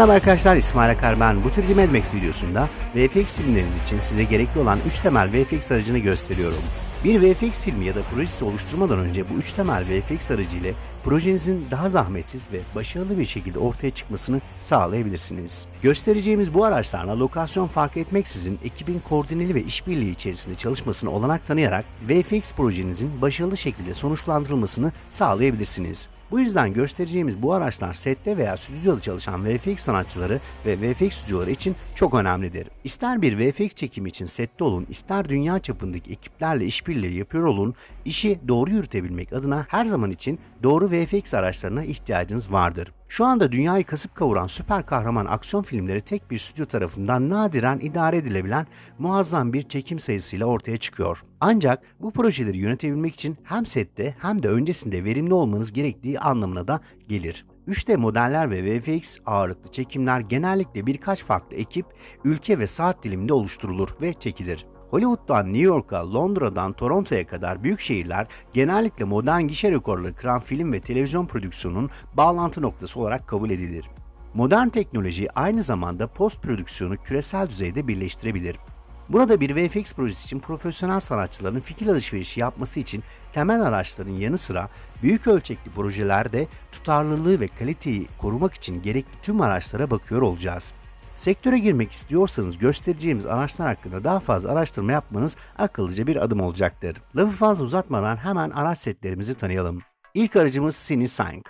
Merhaba arkadaşlar İsmail Akar ben. Bu tür Mad Max videosunda VFX filmleriniz için size gerekli olan 3 temel VFX aracını gösteriyorum. Bir VFX filmi ya da projesi oluşturmadan önce bu 3 temel VFX aracı ile projenizin daha zahmetsiz ve başarılı bir şekilde ortaya çıkmasını sağlayabilirsiniz. Göstereceğimiz bu araçlarla lokasyon fark etmeksizin ekibin koordineli ve işbirliği içerisinde çalışmasını olanak tanıyarak VFX projenizin başarılı şekilde sonuçlandırılmasını sağlayabilirsiniz. Bu yüzden göstereceğimiz bu araçlar sette veya stüdyoda çalışan VFX sanatçıları ve VFX stüdyoları için çok önemlidir. İster bir VFX çekimi için sette olun, ister dünya çapındaki ekiplerle işbirliği yapıyor olun, işi doğru yürütebilmek adına her zaman için doğru VFX araçlarına ihtiyacınız vardır. Şu anda dünyayı kasıp kavuran süper kahraman aksiyon filmleri tek bir stüdyo tarafından nadiren idare edilebilen muazzam bir çekim sayısıyla ortaya çıkıyor. Ancak bu projeleri yönetebilmek için hem sette hem de öncesinde verimli olmanız gerektiği anlamına da gelir. 3D modeller ve VFX ağırlıklı çekimler genellikle birkaç farklı ekip, ülke ve saat diliminde oluşturulur ve çekilir. Hollywood'dan New York'a, Londra'dan Toronto'ya kadar büyük şehirler genellikle modern gişe rekorları kıran film ve televizyon prodüksiyonunun bağlantı noktası olarak kabul edilir. Modern teknoloji aynı zamanda post prodüksiyonu küresel düzeyde birleştirebilir. Burada bir VFX projesi için profesyonel sanatçıların fikir alışverişi yapması için temel araçların yanı sıra büyük ölçekli projelerde tutarlılığı ve kaliteyi korumak için gerekli tüm araçlara bakıyor olacağız. Sektöre girmek istiyorsanız göstereceğimiz araçlar hakkında daha fazla araştırma yapmanız akıllıca bir adım olacaktır. Lafı fazla uzatmadan hemen araç setlerimizi tanıyalım. İlk aracımız CineSync.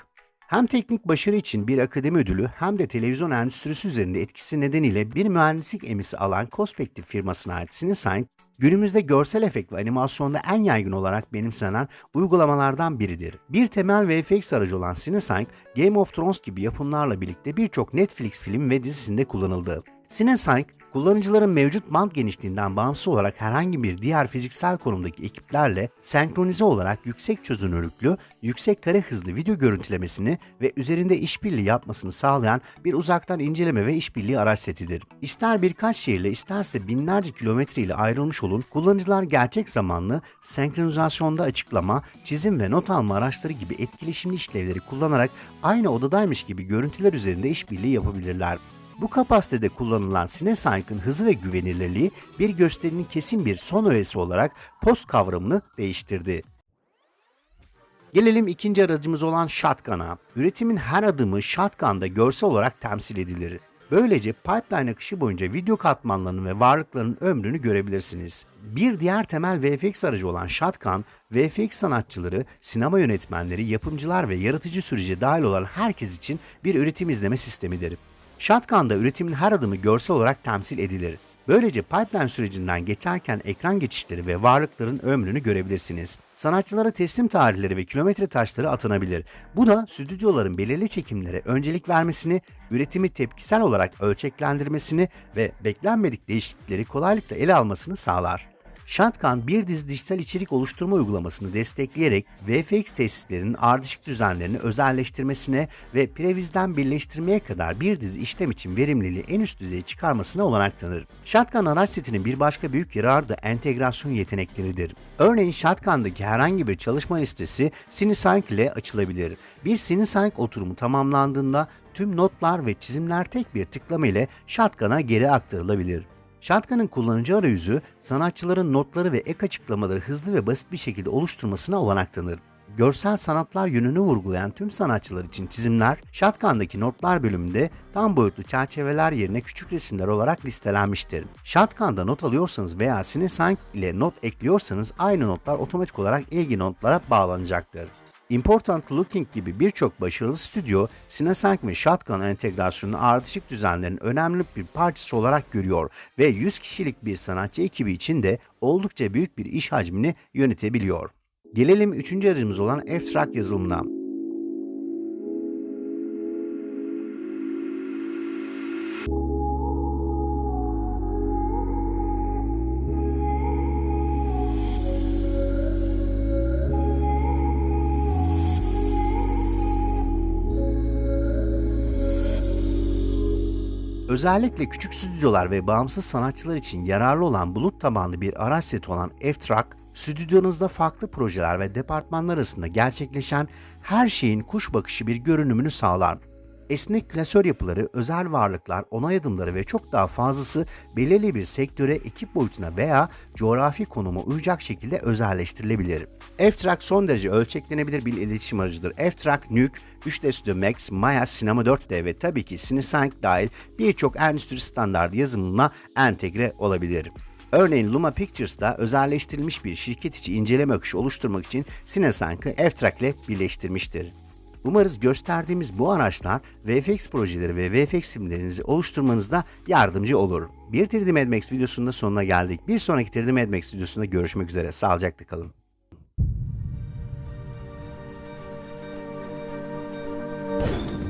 Hem teknik başarı için bir akademi ödülü hem de televizyon endüstrisi üzerinde etkisi nedeniyle bir mühendislik emisi alan Cospective firmasına ait CineSync, günümüzde görsel efekt ve animasyonda en yaygın olarak benimsenen uygulamalardan biridir. Bir temel VFX aracı olan CineSync, Game of Thrones gibi yapımlarla birlikte birçok Netflix film ve dizisinde kullanıldı. CineSync, kullanıcıların mevcut band genişliğinden bağımsız olarak herhangi bir diğer fiziksel konumdaki ekiplerle senkronize olarak yüksek çözünürlüklü, yüksek kare hızlı video görüntülemesini ve üzerinde işbirliği yapmasını sağlayan bir uzaktan inceleme ve işbirliği araç setidir. İster birkaç şehirle isterse binlerce kilometre ile ayrılmış olun, kullanıcılar gerçek zamanlı senkronizasyonda açıklama, çizim ve not alma araçları gibi etkileşimli işlevleri kullanarak aynı odadaymış gibi görüntüler üzerinde işbirliği yapabilirler. Bu kapasitede kullanılan CineSync'ın hızı ve güvenilirliği bir gösterinin kesin bir son öğesi olarak post kavramını değiştirdi. Gelelim ikinci aracımız olan Shotgun'a. Üretimin her adımı Shotgun'da görsel olarak temsil edilir. Böylece pipeline akışı boyunca video katmanlarının ve varlıklarının ömrünü görebilirsiniz. Bir diğer temel VFX aracı olan Shotgun, VFX sanatçıları, sinema yönetmenleri, yapımcılar ve yaratıcı sürece dahil olan herkes için bir üretim izleme sistemidir. Shotgun'da üretimin her adımı görsel olarak temsil edilir. Böylece pipeline sürecinden geçerken ekran geçişleri ve varlıkların ömrünü görebilirsiniz. Sanatçılara teslim tarihleri ve kilometre taşları atanabilir. Bu da stüdyoların belirli çekimlere öncelik vermesini, üretimi tepkisel olarak ölçeklendirmesini ve beklenmedik değişiklikleri kolaylıkla ele almasını sağlar. Shotgun bir dizi dijital içerik oluşturma uygulamasını destekleyerek VFX tesislerinin ardışık düzenlerini özelleştirmesine ve previzden birleştirmeye kadar bir dizi işlem için verimliliği en üst düzeye çıkarmasına olanak tanır. Shotgun araç setinin bir başka büyük yararı da entegrasyon yetenekleridir. Örneğin Shotgun'daki herhangi bir çalışma listesi CineSync ile açılabilir. Bir CineSync oturumu tamamlandığında tüm notlar ve çizimler tek bir tıklama ile Shotgun'a geri aktarılabilir. Shotgun'ın kullanıcı arayüzü sanatçıların notları ve ek açıklamaları hızlı ve basit bir şekilde oluşturmasına olanak tanır. Görsel sanatlar yönünü vurgulayan tüm sanatçılar için çizimler, Shotgun'daki notlar bölümünde tam boyutlu çerçeveler yerine küçük resimler olarak listelenmiştir. Shotgun'da not alıyorsanız veya CineSync ile not ekliyorsanız aynı notlar otomatik olarak ilgi notlara bağlanacaktır. Important Looking gibi birçok başarılı stüdyo CineSync ve Shotgun entegrasyonunu ardışık düzenlerin önemli bir parçası olarak görüyor ve 100 kişilik bir sanatçı ekibi için de oldukça büyük bir iş hacmini yönetebiliyor. Gelelim üçüncü aracımız olan F-Track yazılımına. Özellikle küçük stüdyolar ve bağımsız sanatçılar için yararlı olan bulut tabanlı bir araç seti olan F-Track, stüdyonuzda farklı projeler ve departmanlar arasında gerçekleşen her şeyin kuş bakışı bir görünümünü sağlar. Esnek klasör yapıları, özel varlıklar, onay adımları ve çok daha fazlası belirli bir sektöre, ekip boyutuna veya coğrafi konuma uyacak şekilde özelleştirilebilir. F-Track son derece ölçeklenebilir bir iletişim aracıdır. F-Track, Nuke, 3D Studio Max, Maya, Cinema 4D ve tabii ki CineSync dahil birçok endüstri standardı yazılımına entegre olabilir. Örneğin Luma Pictures'da özelleştirilmiş bir şirket içi inceleme akışı oluşturmak için CineSync'ı F-Track ile birleştirmiştir. Umarız gösterdiğimiz bu araçlar VFX projeleri ve VFX simlerinizi oluşturmanızda yardımcı olur. Bir 3D Mad Max videosunun da sonuna geldik. Bir sonraki 3D Mad Max videosunda görüşmek üzere. Sağlıcakla kalın. you